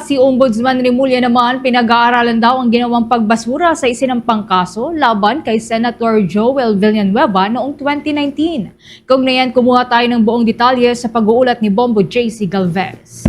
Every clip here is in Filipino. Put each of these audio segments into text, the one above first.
Si Ombudsman Remulla naman pinag-aaralan daw ang ginawang pagbasura sa isinampang kaso laban kay Senator Joel Villanueva noong 2019. Kung na yan, kumuha tayo ng buong detalye sa pag-uulat ni Bombo JC Galvez.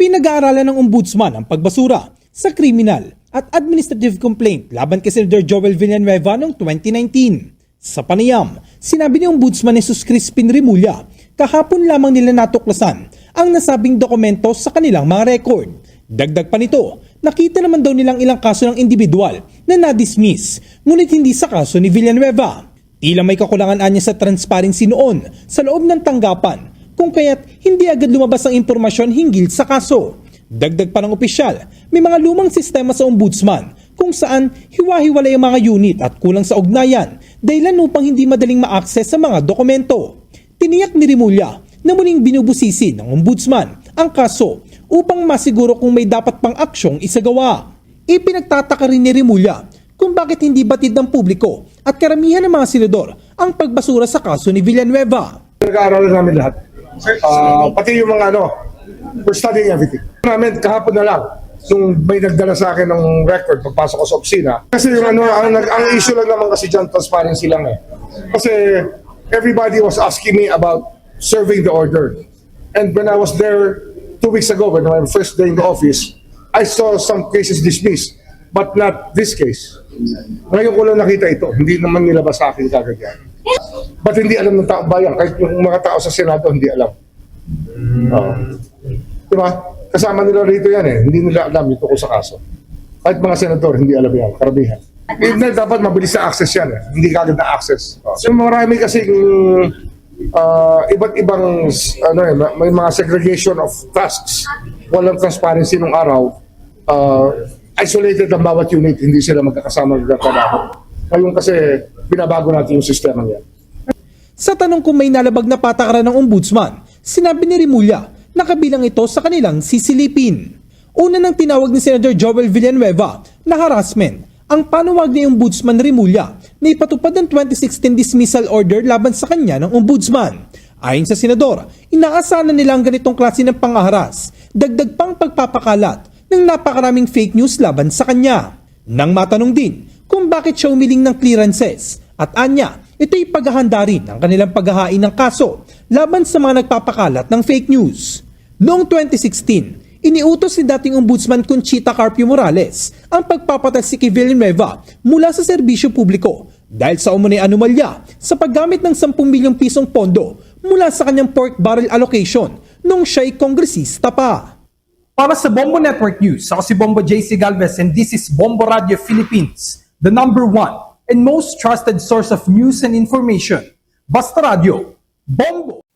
Pinag-aaralan ng ombudsman ang pagbasura sa kriminal at administrative complaint laban kay Senator Joel Villanueva noong 2019. Sa panayam, sinabi ni Ombudsman Jesus Crispin Remulla, kahapon lamang nila natuklasan ang nasabing dokumento sa kanilang mga record. Dagdag pa nito, nakita naman daw nilang ilang kaso ng individual na na-dismiss, ngunit hindi sa kaso ni Villanueva. Tila may kakulangan anya sa transparency noon sa loob ng tanggapan kung kaya't hindi agad lumabas ang impormasyon hinggil sa kaso. Dagdag pa ng opisyal, may mga lumang sistema sa ombudsman kung saan hiwa-hiwalay ang mga unit at kulang sa ugnayan dahilan upang hindi madaling ma-access sa mga dokumento. Tiniyak ni Rimulya na muling binubusisi ng ombudsman ang kaso upang masiguro kung may dapat pang aksyong isagawa. Ipinagtataka rin ni Rimulya kung bakit hindi batid ng publiko at karamihan ng mga senador ang pagbasura sa kaso ni Villanueva. Nag-aaralan namin lahat. Ah, pati yung mga ano, we're studying everything. Namin kahapon na lang, nung may nagdala sa akin ng record pagpasok ko sa opisina. Kasi yung ano, ang, ang issue lang naman kasi dyan, transparency lang eh. Kasi everybody was asking me about serving the order. And when I was there two weeks ago, when my first day in the office, I saw some cases dismissed, but not this case. Ngayon ko lang nakita ito, hindi naman nilabas sa akin kagad yan. Ba't hindi alam ng tao bayan? Kahit yung mga tao sa Senado, hindi alam. Oo. Di ba? Kasama nila rito yan eh. Hindi nila alam yung tungkol sa kaso. Kahit mga senador, hindi alam yan. Karamihan. Hindi dapat mabilis sa access yan eh. Hindi kagad na access. Oh. So marami kasi iba't ibang ano eh, may mga segregation of tasks. Walang transparency nung araw. Uh, isolated ang bawat unit, hindi sila magkakasama magkatrabaho. Ngayon kasi binabago natin yung sistema niya. Sa tanong kung may nalabag na patakaran ng ombudsman, sinabi ni Rimulya na kabilang ito sa kanilang sisilipin. Una nang tinawag ni Senator Joel Villanueva na harassment ang panuwag ni Ombudsman Rimulya na ipatupad ng 2016 dismissal order laban sa kanya ng ombudsman. Ayon sa senador, inaasahan na nila ang ganitong klase ng pangaharas, dagdag pang pagpapakalat ng napakaraming fake news laban sa kanya. Nang matanong din kung bakit siya umiling ng clearances at anya, ito'y paghahanda rin ang kanilang paghahain ng kaso laban sa mga nagpapakalat ng fake news. Noong 2016, iniutos ni dating ombudsman Conchita Carpio Morales ang pagpapatalsik kay Villanueva mula sa serbisyo publiko dahil sa umunay anomalya sa paggamit ng 10 milyong pisong pondo mula sa kanyang pork barrel allocation nung siya'y kongresista pa. Para sa Bombo Network News, ako si Bombo JC Galvez and this is Bombo Radio Philippines, the number one and most trusted source of news and information. Basta Radio, Bombo!